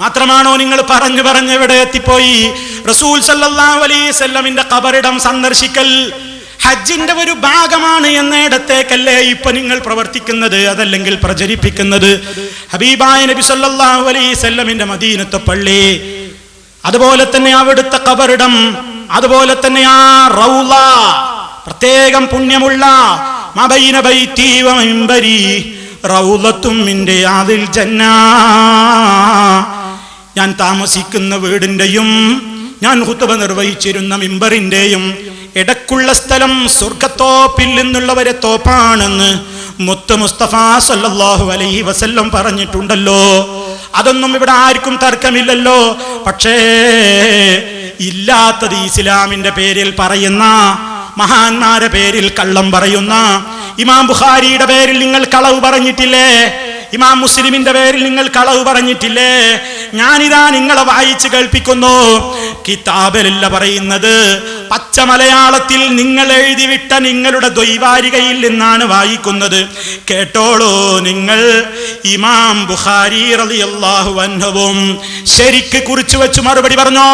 മാത്രമാണോ നിങ്ങൾ പറഞ്ഞു പറഞ്ഞ് എവിടെ എത്തിപ്പോയി? റസൂൽ സല്ലല്ലാഹു അലൈഹി ഖബറിടം സന്ദർശിക്കൽ ഹജ്ജിന്റെ ഒരു ഭാഗമാണ് എന്നിടത്തേക്കല്ലേ ഇപ്പൊ നിങ്ങൾ പ്രവർത്തിക്കുന്നത് അതല്ലെങ്കിൽ പ്രചരിപ്പിക്കുന്നത്? ഹബീബായ നബി സല്ലല്ലാഹു അലൈഹി വസല്ലമിന്റെ മദീനത്തെ പള്ളി. അതുപോലെ തന്നെ അവിടുത്തെ കബറിടം അതുപോലെ തന്നെ ആ റൗള പ്രത്യേകം പുണ്യമുള്ള മബൈന ബൈത്തി റൗളത്തും മിന്റെ ജന്ന. ഞാൻ താമസിക്കുന്ന വീടിന്റെയും ഞാൻ ഹുത്തുബ നിർവഹിച്ചിരുന്ന മിമ്പറിന്റെയും ഇടക്കുള്ള സ്ഥലം സ്വർഗത്തോപ്പിൽ നിന്നുള്ളവരെ തോപ്പാണെന്ന് മുത്ത് മുസ്തഫ സല്ലാഹു അലൈഹി വസല്ലം പറഞ്ഞിട്ടുണ്ടല്ലോ. അതൊന്നും ഇവിടെ ആർക്കും തർക്കമില്ലല്ലോ. പക്ഷേ ഇല്ലാത്തത് ഇസ്ലാമിന്റെ പേരിൽ പറയുന്ന മഹാന്മാരെ പേരിൽ കള്ളം പറയുന്ന ഇമാം ബുഖാരിയുടെ പേരിൽ നിങ്ങൾ കളവ് പറഞ്ഞിട്ടില്ലേ? ഇമാം മുസ്ലിമിന്റെ പേരിൽ നിങ്ങൾ കളവ് പറഞ്ഞിട്ടില്ലേ? ഞാനിതാ നിങ്ങളെ വായിച്ച് കേൾപ്പിക്കുന്നു. കിതാബിലല്ല പറയുന്നത് പച്ച മലയാളത്തിൽ നിങ്ങൾ എഴുതിവിട്ട നിങ്ങളുടെ ദ്വൈവാരികയിൽ നിന്നാണ് വായിക്കുന്നത്. കേട്ടോളൂ നിങ്ങൾ ഇമാം ബുഖാരി റളിയല്ലാഹു അൻഹുവും. ശരിക്ക് കുറിച്ചു വെച്ച് മറുപടി പറഞ്ഞോ?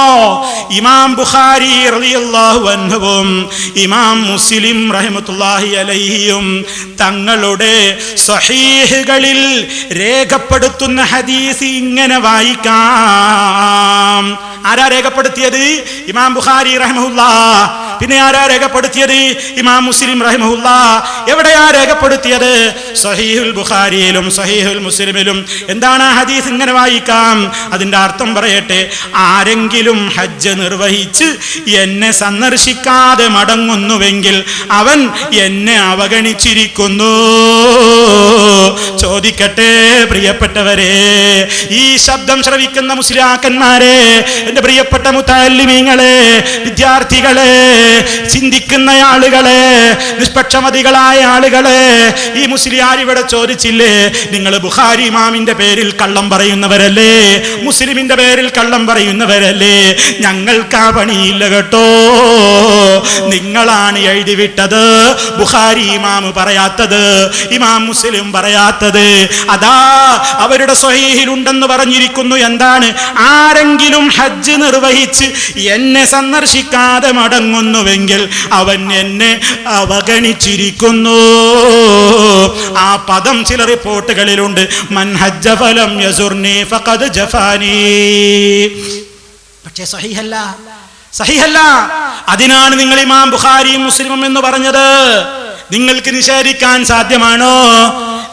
ഇമാം ബുഖാരി റളിയല്ലാഹു അൻഹുവും ഇമാം മുസ്ലിം റഹ്മത്തുള്ളാഹി അലൈഹിയും തങ്ങളുടെ സഹീഹുകളിൽ രേഖപ്പെടുത്തുന്ന ഹദീസ് ഇങ്ങനെ വായിക്കാം. ആരാ രേഖപ്പെടുത്തിയത്? ഇമാം ബുഖാരി റഹ്മഹുല്ല. പിന്നെ ആരാ രേഖപ്പെടുത്തിയത്? ഇമാം മുസ്ലിം റഹിമുല്ല എവിടെയാ രേഖപ്പെടുത്തിയത്? സഹീഹുൽ ബുഖാരിയിലും സഹീഹുൽ മുസ്ലിമിലും. എന്താണ് ആ ഹദീസ് ഇങ്ങനെ വായിക്കാം? അതിന്റെ അർത്ഥം പറയട്ടെ. ആരെങ്കിലും ഹജ്ജ് നിർവഹിച്ച് എന്നെ സന്ദർശിക്കാതെ മടങ്ങുന്നുവെങ്കിൽ അവൻ എന്നെ അവഗണിച്ചിരിക്കുന്നു. ചോദിക്കട്ടെ പ്രിയപ്പെട്ടവരെ. ഈ ശബ്ദം ശ്രവിക്കുന്ന മുസ്ലിയാക്കന്മാരെ എന്റെ പ്രിയപ്പെട്ട മുത്താലിമീങ്ങളെ വിദ്യാർത്ഥികളെ ചിന്തിക്കുന്ന ആളുകളെ നിഷ്പക്ഷമതികളായ ആളുകളെ ഈ മുസ്ലിയാർ ഇവിടെ ചോദിച്ചില്ലേ നിങ്ങൾ ബുഹാരി ഇമാമിന്റെ പേരിൽ കള്ളം പറയുന്നവരല്ലേ? മുസ്ലിമിന്റെ പേരിൽ കള്ളം പറയുന്നവരല്ലേ? ഞങ്ങൾക്ക് ആ പണിയില്ല കേട്ടോ. നിങ്ങളാണ് എഴുതി വിട്ടത് ബുഖാരി ഇമാം പറയാത്തത് ഇമാം മുസ്ലിം പറയാത്തത്. അതാ അവരുടെ സ്വഹീഹിലുണ്ടെന്ന് പറഞ്ഞിരിക്കുന്നു. എന്താണ്? ആരെങ്കിലും ഹജ്ജ് നിർവഹിച്ച് എന്നെ സന്ദർശിക്കാതെ മടങ്ങുന്നുവെങ്കിൽ അവൻ എന്നെ അവഗണിച്ചിരിക്കുന്നു. ആ പദം ചില റിപ്പോർട്ടുകളിലുണ്ട്. മൻ ഹജ്ജ ഫലം ഫഖദ് ജഫാനി. പക്ഷേ സഹിഹല്ല സഹിഹല്ല അതിനാണ് നിങ്ങൾ ഇമാം ബുഖാരിയും മുസ്ലിമും എന്ന് പറഞ്ഞത്. നിങ്ങൾക്ക് നിഷേധിക്കാൻ സാധ്യമാണോ?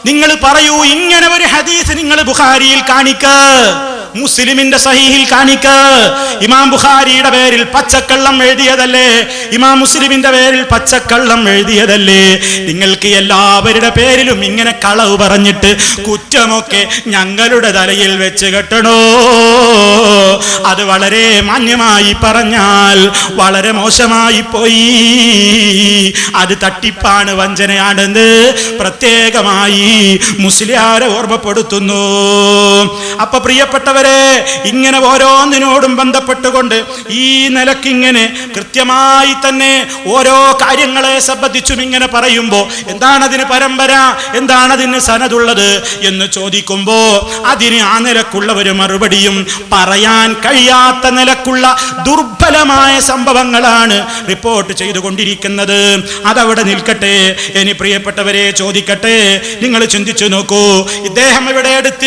നിങ്ങൾ പറയൂ ഇങ്ങനെ ഒരു ഹദീസ് നിങ്ങൾ ബുഖാരിയിൽ കാണിക്ക. മുസ്ലിമിന്റെ സഹീഹിൽ കാണിക്ക. ഇമാം ബുഖാരിയുടെ പേരിൽ പച്ചക്കള്ളം എഴുതിയതല്ലേ? ഇമാം മുസ്ലിമിന്റെ പേരിൽ പച്ചക്കള്ളം എഴുതിയതല്ലേ? നിങ്ങൾക്ക് എല്ലാവരുടെ പേരിലും ഇങ്ങനെ കളവ് പറഞ്ഞിട്ട് കുറ്റമൊക്കെ ഞങ്ങളുടെ തലയിൽ വെച്ച് കെട്ടണോ? അത് വളരെ മാന്യമായി പറഞ്ഞാൽ വളരെ മോശമായി പോയി. അത് തട്ടിപ്പാണ് വഞ്ചനയാണെന്ന് പ്രത്യേകമായി മുസ്ലിയാരെ ഓർമ്മപ്പെടുത്തുന്നു. അപ്പൊ പ്രിയപ്പെട്ടവരെ ഇങ്ങനെ ഓരോന്നിനോടും ബന്ധപ്പെട്ടുകൊണ്ട് ഈ നിലക്കിങ്ങനെ കൃത്യമായി തന്നെ ഓരോ കാര്യങ്ങളെ സംബന്ധിച്ചും ഇങ്ങനെ പറയുമ്പോൾ എന്താണതിന് പരമ്പര എന്താണതിന് സനതുള്ളത് എന്ന് ചോദിക്കുമ്പോൾ അതിന് ആ നിലക്കുള്ള ഒരു മറുപടിയും പറയാൻ കഴിയാത്ത നിലക്കുള്ള ദുർബലമായ സംഭവങ്ങളാണ് റിപ്പോർട്ട് ചെയ്തുകൊണ്ടിരിക്കുന്നത്. അതവിടെ നിൽക്കട്ടെ. ഇനി പ്രിയപ്പെട്ടവരെ ചോദിക്കട്ടെ. നിങ്ങൾ ചിന്തിച്ചു നോക്കൂ. ഇദ്ദേഹം ഇവിടെ എടുത്ത്